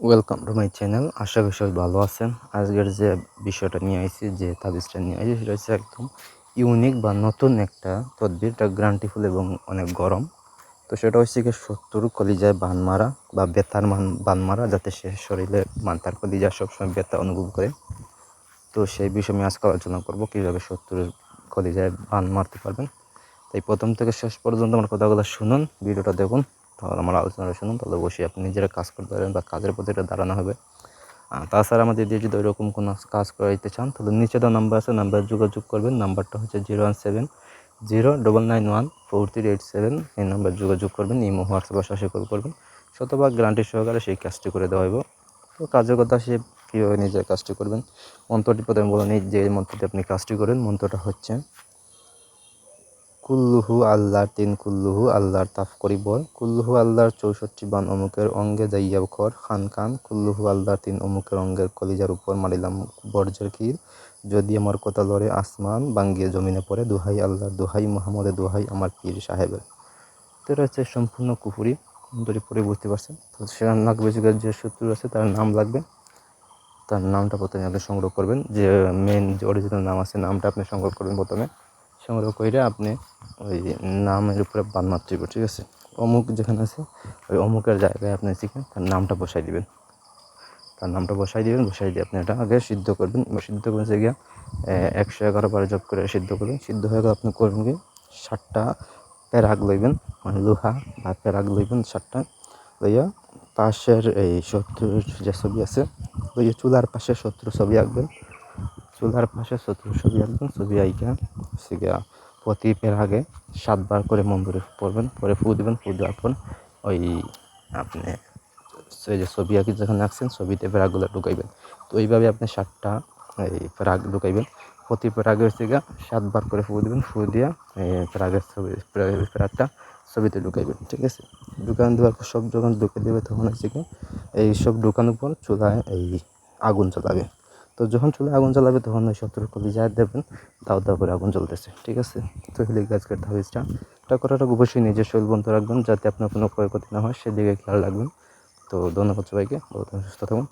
Welcome to my channel আশা করি সবাই ভালো আছেন। আজকের যে বিষয়টা নিয়ে আসছি যে তাবিজটা নিয়ে আইছি, সেটা হচ্ছে একদম ইউনিক বা নতুন একটা তদবির। এটা গ্রান্টিফুল এবং অনেক গরম। তো সেটা হচ্ছে কি শত্রুর কলিজায় বান মারা বা বেতার মান, বান মারা, যাতে সে শরীরে মান, তার কলিজা সবসময় বেতা অনুভব করে। তো সেই বিষয়ে আমি আজকে আলোচনা করব, কীভাবে শত্রুর কলিজায় বান মারতে পারবেন। তাই প্রথম থেকে শেষ পর্যন্ত আমার কথাগুলো শুনুন, ভিডিওটা দেখুন। তাহলে আমার আলোচনাটা শুনুন, তাহলে অবশ্যই আপনি নিজেরা কাজ করতে পারবেন বা কাজের প্রতি এটা দাঁড়ানো হবে। তাছাড়া আমাদের দিয়ে যদি ওইরকম কোনো কাজ করাইতে চান, তাহলে নিচে দেওয়া নাম্বার আছে নাম্বার যোগাযোগ করবেন নাম্বারটা হচ্ছে zero one seven zero double nine one four three eight seven এই নাম্বার যোগাযোগ করবেন, ইমো, হোয়াটসঅ্যাপ আশা কল করবেন। শতভাগ গ্যারান্টি সহকারে সেই কাজটি করে দেওয়া হইব। তো কাজের কথা সে কীভাবে নিজের কাজটি করবেন? মন্ত্রটি প্রথমে বলে নিই যে মন্ত্রটি আপনি কাজটি করেন, মন্ত্রটা হচ্ছে কুল্লুহু আল্লাহর তিন কুল্লুহু আল্লাহর তাফ করি বল কুল্লুহু আল্লাহর চৌষট্টি বান অমুকের অঙ্গে যাইয়া খর, খান খান। কুল্লুহু আল্লাহর তিন অমুকের অঙ্গের কলিজার উপর মারিলাম বর্জের কির যদি আমার কথা লড়ে আসমান, বাঙ্গিয়ে জমিনে পড়ে দোহাই আল্লাহর দোহাই, মোহাম্মদের দোহাই আমার পীর সাহেবের। তো এটা হচ্ছে সম্পূর্ণ কুপুরি যদি পরে বুঝতে পারছেন? তো সেখানে লাগবে যে শত্রু আছে, তার নাম লাগবে। তার নামটা প্রথমে আপনি সংগ্রহ করবেন। যে মেন যে অরিজিনাল নাম আছে, নামটা আপনি সংগ্রহ করবেন প্রথমে। সংগ্রহ করে আপনি ওই নামের উপরে বান ঠিক আছে? অমুক যেখানে আছে, ওই অমুকের জায়গায় আপনি শিখেন তার নামটা বসাই দিবেন। তার নামটা বসাই দিবেন, বসাই দিয়ে আপনি এটা আগে সিদ্ধ করবেন। সিদ্ধ করে সে গিয়ে একশো এগারো বার জব করে সিদ্ধ করবেন। সিদ্ধ হয়ে গেলে আপনি করবেন কি ষাটটা প্যারাগ লইবেন মানে লোহা বা প্যারাগ লইবেন ষাটটা লইয়া পাশের এই শত্রুর যে ছবি আছে, ওই চুলার পাশে শত্রু ছবি আঁকবেন। চুলার পাশে শত্রু ছবি আঁকবেন ছবি আঁকা সে গিয়া প্রতি পের আগে সাতবার করে মন্দিরে পড়বেন, পরে ফু দেবেন ফু দেওয়ার পর ওই আপনি যে ছবি আঁকি যেখানে আঁকছেন, ছবিতে পেরাগুলো ঢুকাইবেন। তো এইভাবে আপনি সাতটা, এই পেরাগ ঢুকাইবেন। প্রতি হচ্ছে গিয়ে সাতবার করে ফু দেবেন ফু দিয়া এই পেরাগের ছবি পেরাগটা ছবিতে ঢুকাইবেন, ঠিক আছে? ঢুকান দেওয়ার পর সব যখন ঢুকে দেবে তখন হচ্ছে কি এই সব ঢুকানোর পর চুলায় এই আগুন জ্বালাবে। তো যখন চুলে আগুন জ্বালাবে, তখন ওই সতর্ক কবি যা দেবেন। দাও দাও করে আগুন জ্বলতেছে, ঠিক আছে? তো হিলি গাছ কাটতে হবে এটা করাটা অবশ্যই নিজের শরীর বন্ধ রাখবেন, যাতে আপনার কোনো ক্ষয়ক্ষতি না হয়, সেদিকে খেয়াল রাখবেন। তো ধন্যবাদ সবাইকে বহু সুস্থ থাকুন।